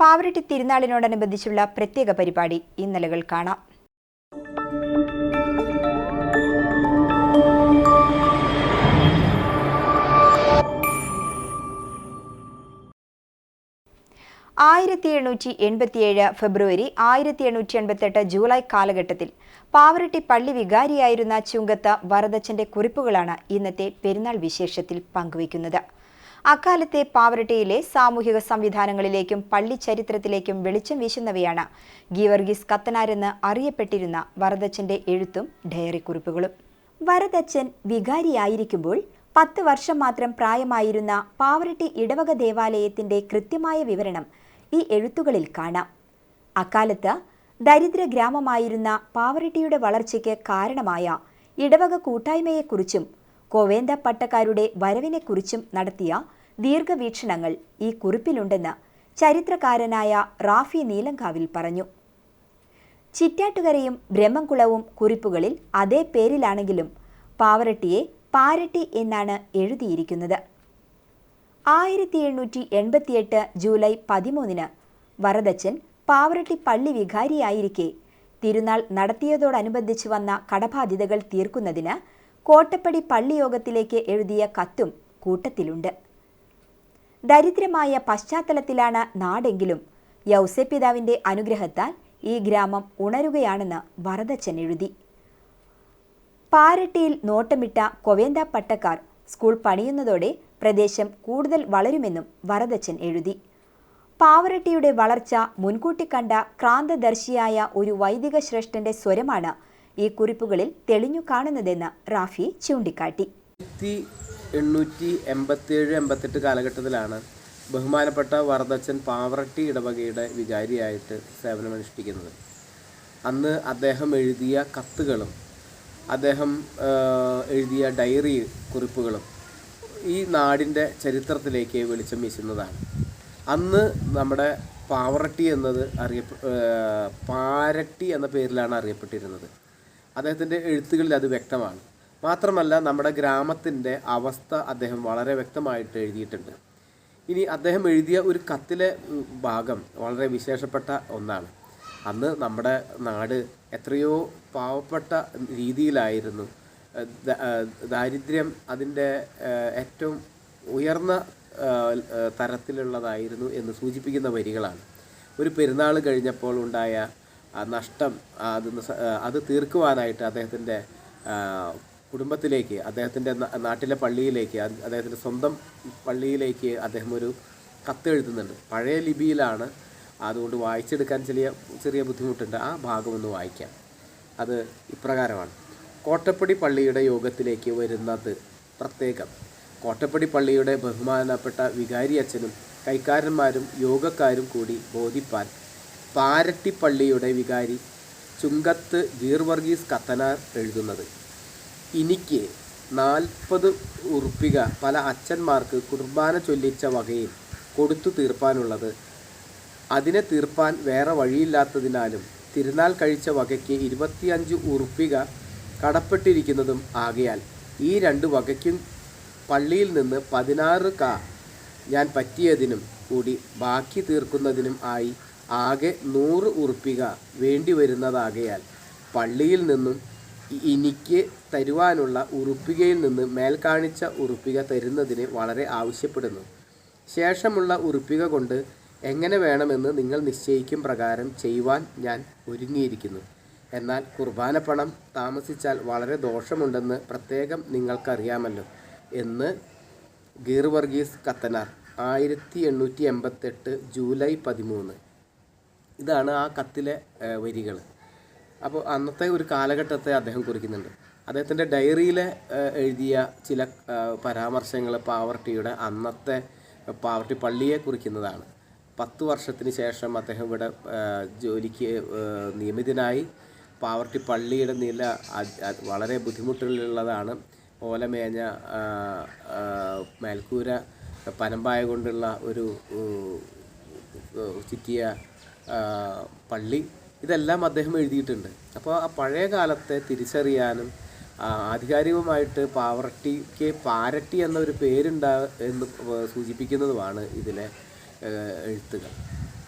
പാവറട്ടി തിരുനാളിനോടനുബന്ധിച്ചുള്ള പ്രത്യേക പരിപാടി ഇന്നലകൾ കാണാം. ആയിരത്തി എണ്ണൂറ്റി എൺപത്തിയേഴ് ഫെബ്രുവരി ആയിരത്തി എണ്ണൂറ്റി എൺപത്തെട്ട് ജൂലൈ കാലഘട്ടത്തിൽ പാവറട്ടി പള്ളി വികാരിയായിരുന്ന ചുങ്കത്ത വരദച്ചന്റെ കുറിപ്പുകളാണ് ഇന്നത്തെ പെരുന്നാൾ വിശേഷത്തിൽ പങ്കുവയ്ക്കുന്നത്. അക്കാലത്തെ പാവരട്ടിയിലെ സാമൂഹിക സംവിധാനങ്ങളിലേക്കും പള്ളി ചരിത്രത്തിലേക്കും വെളിച്ചം വീശുന്നവയാണ് ഗീവർഗീസ് കത്തനാരെന്ന് അറിയപ്പെട്ടിരുന്ന വരദച്ചന്റെ എഴുത്തും ഡയറി കുറിപ്പുകളും വരദച്ചൻ വികാരിയായിരിക്കുമ്പോൾ പത്ത് വർഷം മാത്രം പ്രായമായിരുന്ന പാവരട്ടി ഇടവക ദേവാലയത്തിന്റെ കൃത്യമായ വിവരണം ഈ എഴുത്തുകളിൽ കാണാം. അക്കാലത്ത് ദരിദ്ര ഗ്രാമമായിരുന്ന പാവരട്ടിയുടെ വളർച്ചയ്ക്ക് കാരണമായ ഇടവക കൂട്ടായ്മയെക്കുറിച്ചും കോവേന്ദ പട്ടക്കാരുടെ വരവിനെക്കുറിച്ചും നടത്തിയ ദീർഘവീക്ഷണങ്ങൾ ഈ കുറിപ്പിലുണ്ടെന്ന് ചരിത്രകാരനായ റാഫി നീലങ്കാവിൽ പറഞ്ഞു. ചിറ്റാട്ടുകരയും ബ്രഹ്മംകുളവും കുറിപ്പുകളിൽ അതേ പേരിലാണെങ്കിലും പാവറട്ടിയെ പാരട്ടി എന്നാണ് എഴുതിയിരിക്കുന്നത്. ആയിരത്തി എണ്ണൂറ്റി എൺപത്തിയെട്ട് ജൂലൈ പതിമൂന്നിന് വരദച്ചൻ പാവറട്ടി പള്ളി വികാരിയായിരിക്കെ തിരുനാൾ നടത്തിയതോടനുബന്ധിച്ച് വന്ന കടബാധ്യതകൾ തീർക്കുന്നതിന് കോട്ടപ്പടി പള്ളിയോഗത്തിലേക്ക് എഴുതിയ കത്തും കൂട്ടത്തിലുണ്ട്. ദരിദ്രമായ പശ്ചാത്തലത്തിലാണ് നാടെങ്കിലും. യൗസപിതാവിന്റെ അനുഗ്രഹത്താൽ ഈ ഗ്രാമം ഉണരുകയാണെന്ന് വരദച്ചൻ എഴുതി. പാരട്ടിയിൽ നോട്ടമിട്ട കൊവേന്ത പട്ടക്കാർ സ്കൂൾ പണിയുന്നതോടെ പ്രദേശം കൂടുതൽ വളരുമെന്നും വരദച്ചൻ എഴുതി. പാവറട്ടിയുടെ വളർച്ച മുൻകൂട്ടി കണ്ട ക്രാന്തദർശിയായ ഒരു വൈദിക ശ്രേഷ്ഠന്റെ സ്വരമാണ് ഈ കുറിപ്പുകളിൽ തെളിഞ്ഞു കാണുന്നതെന്ന് റാഫി ചൂണ്ടിക്കാട്ടി. എണ്ണൂറ്റി എൺപത്തിയേഴ് എൺപത്തെട്ട് കാലഘട്ടത്തിലാണ് ബഹുമാനപ്പെട്ട വരദച്ചൻ പാവറട്ടി ഇടവകയുടെ വികാരിയായിട്ട് സേവനമനുഷ്ഠിക്കുന്നത്. അന്ന് അദ്ദേഹം എഴുതിയ കത്തുകളും അദ്ദേഹം എഴുതിയ ഡയറി കുറിപ്പുകളും ഈ നാടിന്റെ ചരിത്രത്തിലേക്ക് വെളിച്ചം വീശുന്നതാണ്. അന്ന് നമ്മുടെ പാവറട്ടി എന്നത് അറിയപ്പെ പാരട്ടി എന്ന പേരിലാണ് അറിയപ്പെട്ടിരുന്നത്. അദ്ദേഹത്തിന്റെ എഴുത്തുകളിൽ അത് വ്യക്തമാണ്. മാത്രമല്ല നമ്മുടെ ഗ്രാമത്തിന്റെ അവസ്ഥ അദ്ദേഹം വളരെ വ്യക്തമായിട്ട് എഴുതിയിട്ടുണ്ട്. ഇനി അദ്ദേഹം എഴുതിയ ഒരു കത്തിലെ ഭാഗം വളരെ വിശേഷപ്പെട്ട ഒന്നാണ്. അന്ന് നമ്മുടെ നാട് എത്രയോ പാവപ്പെട്ട രീതിയിലായിരുന്നു. ദാരിദ്ര്യം അതിന്റെ ഏറ്റവും ഉയർന്ന തരത്തിലുള്ളതായിരുന്നു എന്ന് സൂചിപ്പിക്കുന്ന വരികളാണ്. ഒരു പെരുന്നാൾ കഴിഞ്ഞപ്പോൾ ഉണ്ടായ നഷ്ടം അത് അത് തീർക്കുവാനായിട്ട് അദ്ദേഹത്തിന്റെ കുടുംബത്തിലേക്ക് അദ്ദേഹത്തിന്റെ നാട്ടിലെ പള്ളിയിലേക്ക് അദ്ദേഹത്തിന്റെ സ്വന്തം പള്ളിയിലേക്ക് അദ്ദേഹം ഒരു കത്ത് എഴുതുന്നുണ്ട്. പഴയ ലിപിയിലാണ്. അതുകൊണ്ട് വായിച്ചെടുക്കാൻ ചെറിയ ചെറിയ ബുദ്ധിമുട്ടുണ്ട്. ആ ഭാഗം ഒന്ന് വായിക്കാം. അത് ഇപ്രകാരമാണ്. കോട്ടപ്പടി പള്ളിയുടെ യോഗത്തിലേക്ക് വരുന്നത് പ്രത്യേകം. കോട്ടപ്പടി പള്ളിയുടെ ബഹുമാനപ്പെട്ട വികാരി അച്ഛനും കൈക്കാരന്മാരും യോഗക്കാരും കൂടി ബോധിപ്പാൻ പാരട്ടി പള്ളിയുടെ വികാരി ചുങ്കത്ത് ഗീർവർഗീസ് കത്തനാർ എഴുതുന്നത്. എനിക്ക് നാൽപ്പത് ഉറുപ്പിക പല അച്ഛന്മാർക്ക് കുർബാന ചൊല്ലിച്ച വകയിൽ കൊടുത്തു തീർപ്പാനുള്ളത്. അതിനെ തീർപ്പാൻ വേറെ വഴിയില്ലാത്തതിനാലും തിരുനാൾ കഴിച്ച വകയ്ക്ക് ഇരുപത്തിയഞ്ച് ഉറുപ്പിക കടപ്പെട്ടിരിക്കുന്നതും ആകയാൽ ഈ രണ്ട് വകയ്ക്കും പള്ളിയിൽ നിന്ന് പതിനാറ് ക ഞാൻ പറ്റിയതിനും കൂടി ബാക്കി തീർക്കുന്നതിനും ആയി ആകെ നൂറ് ഉറുപ്പിക വേണ്ടി വരുന്നതാകയാൽ പള്ളിയിൽ നിന്നും എനിക്ക് തരുവാനുള്ള ഉറുപ്പികയിൽ നിന്ന് മേൽ കാണിച്ച ഉറുപ്പിക തരുന്നതിന് വളരെ ആവശ്യപ്പെടുന്നു. ശേഷമുള്ള ഉറുപ്പിക കൊണ്ട് എങ്ങനെ വേണമെന്ന് നിങ്ങൾ നിശ്ചയിക്കും പ്രകാരം ചെയ്യുവാൻ ഞാൻ ഒരുങ്ങിയിരിക്കുന്നു. എന്നാൽ കുർബാന പണം താമസിച്ചാൽ വളരെ ദോഷമുണ്ടെന്ന് പ്രത്യേകം നിങ്ങൾക്കറിയാമല്ലോ എന്ന് ഗീർവർഗീസ് കത്തനാർ ആയിരത്തി എണ്ണൂറ്റി എൺപത്തെട്ട് ജൂലൈ പതിമൂന്ന്. ഇതാണ് ആ കത്തിലെ വരികൾ അപ്പോൾ അന്നത്തെ ഒരു കാലഘട്ടത്തെ അദ്ദേഹം കുറിക്കുന്നുണ്ട് അദ്ദേഹത്തിന്റെ ഡയറിയിൽ എഴുതിയ ചില പരാമർശങ്ങൾ പാവർട്ടിയുടെ അന്നത്തെ പാവർട്ടി പള്ളിയെ കുറിക്കുന്നതാണ് പത്ത് വർഷത്തിന് ശേഷം അദ്ദേഹം ഇവിടെ ജോലിക്ക് നിയമിതനായി പാവർട്ടി പള്ളിയുടെ നില വളരെ ബുദ്ധിമുട്ടുകളുള്ളതാണ് ഓലമേഞ്ഞ മേൽക്കൂര പനമ്പായ കൊണ്ടുള്ള ഒരു ചുറ്റിയ പള്ളി ഇതെല്ലാം അദ്ദേഹം എഴുതിയിട്ടുണ്ട്. അപ്പോൾ ആ പഴയ കാലത്തെ തിരിച്ചറിയാനും ആധികാരികമായിട്ട് പാവർട്ടിക്ക് പാരട്ടി എന്നൊരു പേരുണ്ടാ എന്ന് സൂചിപ്പിക്കുന്നതുമാണ് ഇതിലെ എഴുത്തുകൾ.